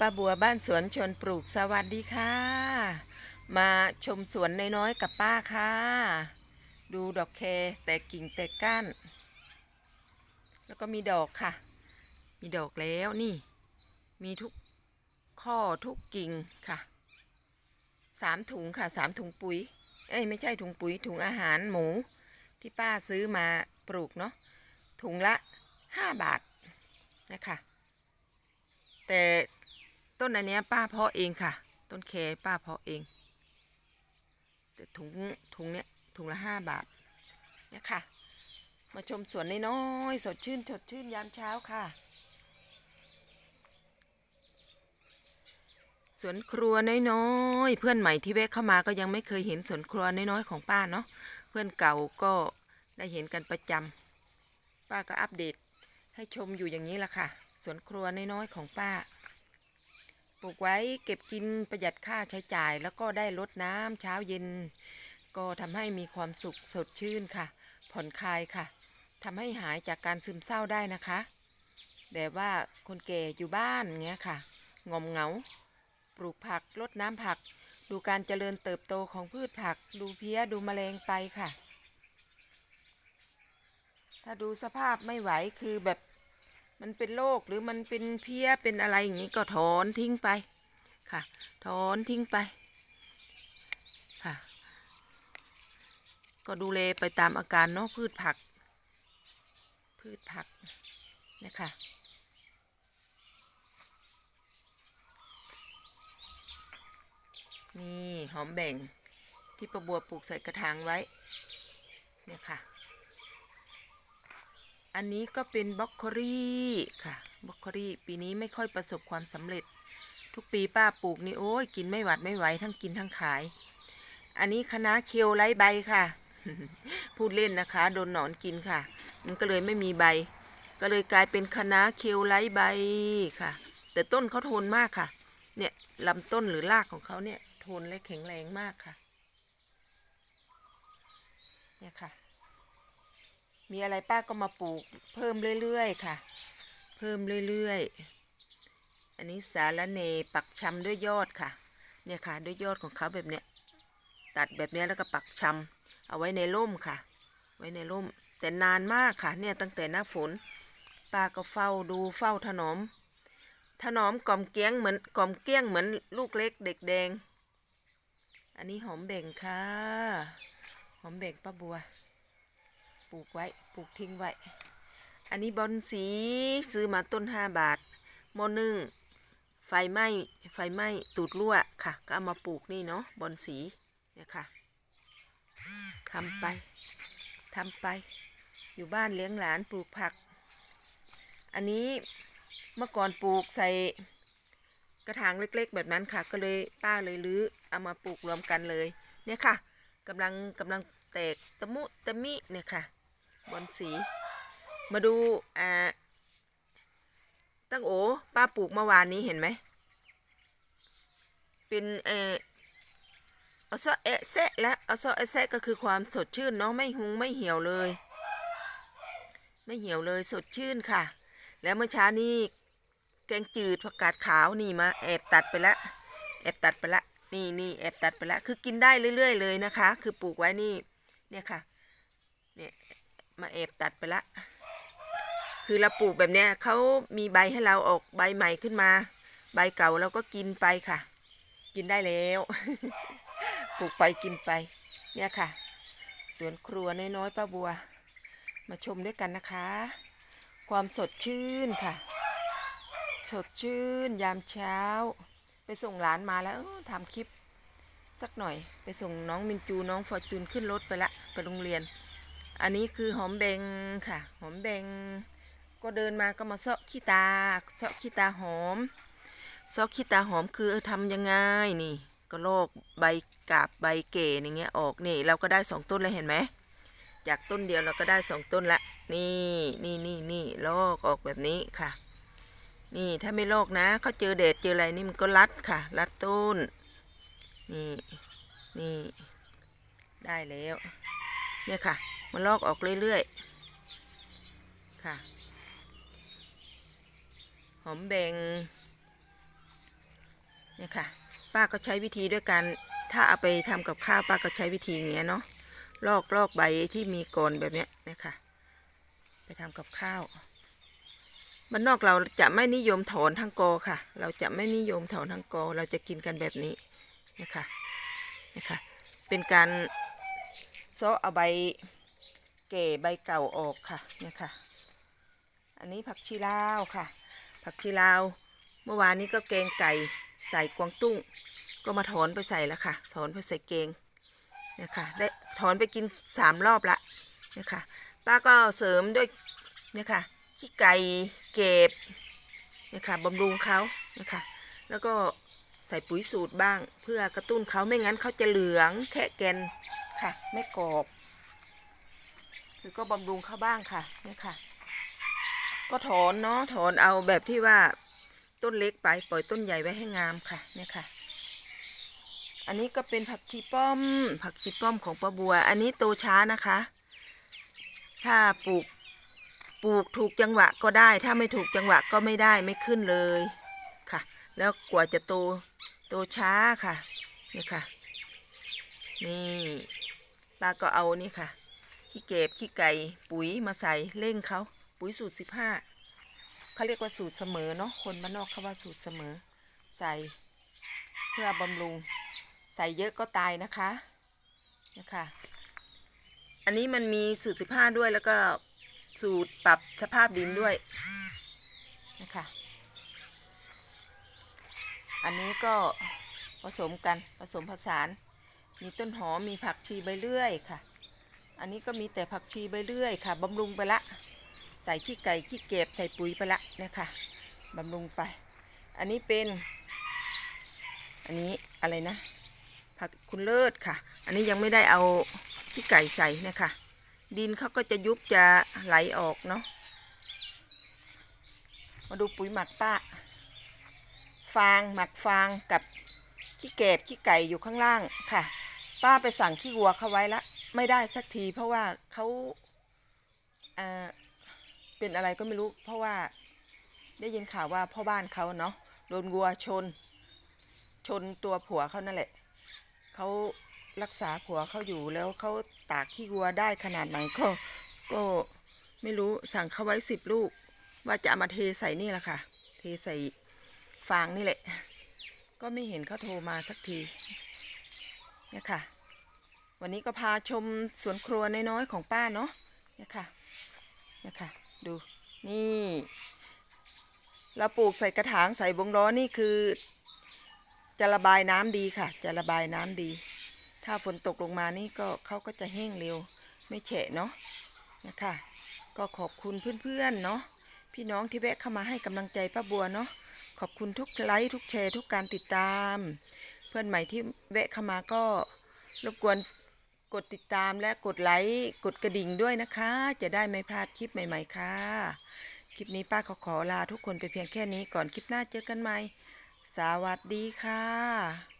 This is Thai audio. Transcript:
ป้าบัวบ้านสวนชนปลูกสวัสดีค่ะ มาชมสวนน้อยๆกับป้าค่ะ ดูดอกแคแต่กิ่งแต่ก้าน แล้วก็มีดอกค่ะ มีดอกแล้วนี่ มีทุกข้อทุกกิ่งค่ะสามถุงค่ะสามถุงปุ๋ย เอ้ยไม่ใช่ถุงปุ๋ยถุงอาหารหมู ที่ป้าซื้อมาปลูกเนาะถุงละห้าบาทนะคะแต่ ต้นอันนี้ป้าเพาะเองค่ะ ต้นแคป้าเพาะเอง แต่ถุงถุงเนี้ยถุงละห้าบาทเนี่ยค่ะ มาชมสวนน้อยๆสดชื่นสดชื่นยามเช้าค่ะ สวนครัวน้อยๆเพื่อนใหม่ที่แวะเข้ามาก็ยังไม่เคยเห็นสวนครัวน้อยๆของป้าเนาะเพื่อนเก่าก็ได้เห็นกันประจำป้าก็อัปเดตให้ชมอยู่อย่างนี้ละค่ะ สวนครัวน้อยๆของป้า ปลูกไว้เก็บกินประหยัดค่าใช้จ่าย แล้วก็ได้ลดน้ำเช้าเย็น ก็ทำให้มีความสุขสดชื่นค่ะ ผ่อนคลายค่ะทำให้หายจากการซึมเศร้าได้นะคะ แบบว่าคนแก่อยู่บ้านเงี้ยค่ะงอมเหงา ปลูกผักลดน้ำผัก ดูการเจริญเติบโตของพืชผัก ดูเพี้ยดูแมลงไปค่ะ ถ้าดูสภาพไม่ไหวคือแบบ มันเป็นโรคหรือมันเป็นเพี้ยเป็นอะไรอย่างนี้ก็ถอนทิ้งไปค่ะ ถอนทิ้งไปค่ะ ก็ดูแลไปตามอาการเนาะพืชผัก พืชผักเนะคะนี่หอมแบ่งที่ประบัวปลูกใส่กระถางไว้เนี่ยค่ะ อันนี้ก็เป็นบล็อกโครี่ค่ะบล็อกโครี่ปีนี้ไม่ค่อยประสบความสำเร็จ ทุกปีป้าปลูกนี่โอ้ยกินไม่หวัดไม่ไหวทั้งกินทั้งขาย อันนี้คะนาเคียวไร้ใบค่ะ พูดเล่นนะคะ โดนหนอนกินค่ะ มันก็เลยไม่มีใบ ก็เลยกลายเป็นคะนาเคียวไร้ใบค่ะ แต่ต้นเขาทนมากค่ะ เนี่ยลำต้นหรือรากของเขาเนี่ยทนและแข็งแรงมากค่ะ เนี่ยค่ะ มีอะไรป้าก็มาปลูก เพิ่มเรื่อยๆค่ะ เพิ่มเรื่อยๆ อันนี้สาระเนปักชำด้วยยอดค่ะ เนี่ยค่ะด้วยยอดของเขาแบบเนี้ยตัดแบบเนี้ยแล้วก็ปักชำเอาไว้ในร่มค่ะ ไว้ในร่ม แต่นานมากค่ะ เนี่ยตั้งแต่หน้าฝนป้าก็เฝ้าดูเฝ้าถนอม ถนอมกล่อมเกี้ยงเหมือนกล่อมเกี้ยงเหมือนลูกเล็กเด็กแดง อันนี้หอมแบ่งค่ะ หอมแบ่งป้าบัว ลูกไว้ปลูกทิ้งไว้ อันนี้บอนสีซื้อมาต้นห้าบาทหมอนึ่งไฟไหม้ไฟไหม้ตูดรั่วค่ะ ก็เอามาปลูกนี่เนาะบอนสีเนี่ยค่ะทำไปทำไป อยู่บ้านเลี้ยงหลานปลูกผัก อันนี้เมื่อก่อนปลูกใส่กระถางเล็กๆ แบบนั้นค่ะ ก็เลยป้าเลยรื้อเอามาปลูกรวมกันเลย เนี่ยค่ะกำลังกำลังแตกตะมุตะมิเนี่ยค่ะ บอนสี มาดูอ่าตั้งโอป้าปลูกเมื่อวานนี้เห็นไหม เป็นเออเอาซอเอะแซและเอาซอเอะแซก็คือความสดชื่นเนาะไม่หุงไม่เหี่ยวเลย ไม่เหี่ยวเลยสดชื่นค่ะ แล้วเมื่อเช้านี้แกงจืดผักกาดขาวนี่มาแอบตัดไปละแอบตัดไปละนี่นี่แอบตัดไปละคือกินได้เรื่อย ๆ เลยนะคะ คือปลูกไว้นี่เนี่ยค่ะเนี่ย มาแอบตัดไปละ คือเราปลูกแบบเนี้ยเขามีใบให้เราออกใบใหม่ขึ้นมา ใบเก่าเราก็กินไปค่ะ กินได้แล้ว ปลูกไปกินไป เนี่ยค่ะ สวนครัวน้อยๆป้าบัว มาชมด้วยกันนะคะ ความสดชื่นค่ะ สดชื่นยามเช้า ไปส่งหลานมาแล้วทำคลิปสักหน่อย ไปส่งน้องมินจูน้องฟอร์จูนขึ้นรถไปละ ไปโรงเรียน อันนี้คือหอมแบงค่ะ หอมแบง ก็เดินมาก็มาเซาะขี้ตาเซาะขี้ตาหอมเซาะขี้ตาหอมคือทำยังไงนี่ ก็โลกใบกาบใบเก๋อย่างเงี้ยออกนี่ เราก็ได้สองต้นเลยเห็นไหมจากต้นเดียวเราก็ได้สองต้นละ นี่นี่นี่นี่ลอกออกแบบนี้ค่ะ นี่ถ้าไม่ลอกนะเขาเจอแดดเจออะไรนี่มันก็รัดค่ะ รัดต้น นี่นี่ ได้แล้ว เนี่ยค่ะ มันลอกออกเรื่อยๆ ค่ะ หอมแบงเนี่ยค่ะ ป้าก็ใช้วิธีด้วยการถ้าเอาไปทำกับข้าวป้าก็ใช้วิธีอย่างเงี้ยเนาะ ลอกลอกใบที่มีกลแบบเนี้ยเนี่ยค่ะ ไปทำกับข้าวมันนอกเราจะไม่นิยมถอนทั้งกอค่ะ เราจะไม่นิยมถอนทั้งกอ เราจะกินกันแบบนี้นะคะนะคะ เป็นการซาะเอาใบ ก่ใบเก่าออกค่ะเนี่ยค่ะ อันนี้ผักชีลาวค่ะ ผักชีลาว เมื่อวานนี้ก็แกงไก่ใส่กวางตุ้ง ก็มาถอนไปใส่แล้วค่ะ ถอนไปใส่เกงเนี่ยค่ะได้ถอนไปกินสามรอบละเนี่ยค่ะป้าก็เสริมด้วยเนี่ยค่ะขี้ไก่เก็บเนี่ยค่ะบำรุงเขาเนี่ยค่ะแล้วก็ใส่ปุ๋ยสูตรบ้าง เพื่อกระตุ้นเขาไม่งั้นเขาจะเหลืองแค่แกนค่ะ ไม่กรอบ คือก็บำรุงเขาบ้างค่ะนี่ค่ะ ก็ถอนเนาะถอนเอาแบบที่ว่าต้นเล็กไปปล่อยต้นใหญ่ไว้ให้งามค่ะนี่ค่ะ อันนี้ก็เป็นผักชีป้อม ผักชีป้อมของป้าบัว อันนี้โตช้านะคะ ถ้าปลูกปลูกถูกจังหวะก็ได้ ถ้าไม่ถูกจังหวะก็ไม่ได้ไม่ขึ้นเลยค่ะ แล้วกว่าจะโตโตช้าค่ะนี่ค่ะ นี่ป้าก็เอานี่ค่ะ ขี้เก็บขี้ไก่ปุ๋ยมาใส่เร่งเขาปุ๋ยสูตรสิบห้าเขาเรียกว่าสูตรเสมอเนาะคนบ้านนอกเขาว่าสูตรเสมอ ใส่เพื่อบำรุง ใส่เยอะก็ตายนะคะนะคะอันนี้มันมีสูตรสิบห้าด้วยแล้วก็สูตรปรับสภาพดินด้วยนะคะอันนี้ก็ผสมกันผสมผสาน มีต้นหอมมีผักชีใบเลื่อยค่ะ อันนี้ก็มีแต่ผักชีใบเลื่อยค่ะบำรุงไปละ ใส่ขี้ไก่ขี้เก็บใส่ปุ๋ยไปละนี่ยค่ะบำรุงไป อันนี้เป็น อันนี้อะไรนะ ผักคุณเลิศค่ะ อันนี้ยังไม่ได้เอาขี้ไก่ใส่นะคะดินเขาก็จะยุบจะไหลออกเนาะมาดูปุ๋ยหมักป้า ฟางหมักฟางกับขี้เก็บขี้ไก่อยู่ข้างล่างค่ะ ป้าไปสั่งขี้วัวเขาไว้ละ ไม่ได้สักที เพราะว่าเขาเอ่อเป็นอะไรก็ไม่รู้ เพราะว่าได้ยินข่าวว่าพ่อบ้านเขาเนาะโดนวัวชน ชนตัวผัวเขานั่นแหละเขารักษาผัวเขาอยู่แล้วเขาตากขี้วัวได้ขนาดไหนก็ก็ไม่รู้สั่งเขาไว้สิบลูก ว่าจะเอามาเทใส่นี่แหละค่ะ เทใส่ฟางนี่แหละ ก็ไม่เห็นเขาโทรมาสักทีเนี่ยค่ะ วันนี้ก็พาชมสวนครัวน้อยๆของป้าเนาะเนี่ยค่ะเนี่ยค่ะ ดู นี่ เราปลูกใส่กระถางใส่บงล้อนี่คือ จะระบายน้ำดีค่ะ จะระบายน้ำดี ถ้าฝนตกลงมานี่ก็เขาก็จะแห้งเร็ว ไม่แฉะเนาะนะคะ ก็ขอบคุณเพื่อนๆเนาะพี่น้องที่แวะเข้ามาให้กำลังใจป้าบัวเนาะขอบคุณทุกไลค์ทุกแชร์ทุกการติดตาม เพื่อนใหม่ที่แวะเข้ามาก็รบกวน กดติดตามและกดไลค์กดกระดิ่งด้วยนะคะ จะได้ไม่พลาดคลิปใหม่ ๆ ค่ะ คลิปนี้ป้าขอขอลาทุกคนไปเพียงแค่นี้ก่อนคลิปหน้าเจอกันใหม่ สวัสดีค่ะ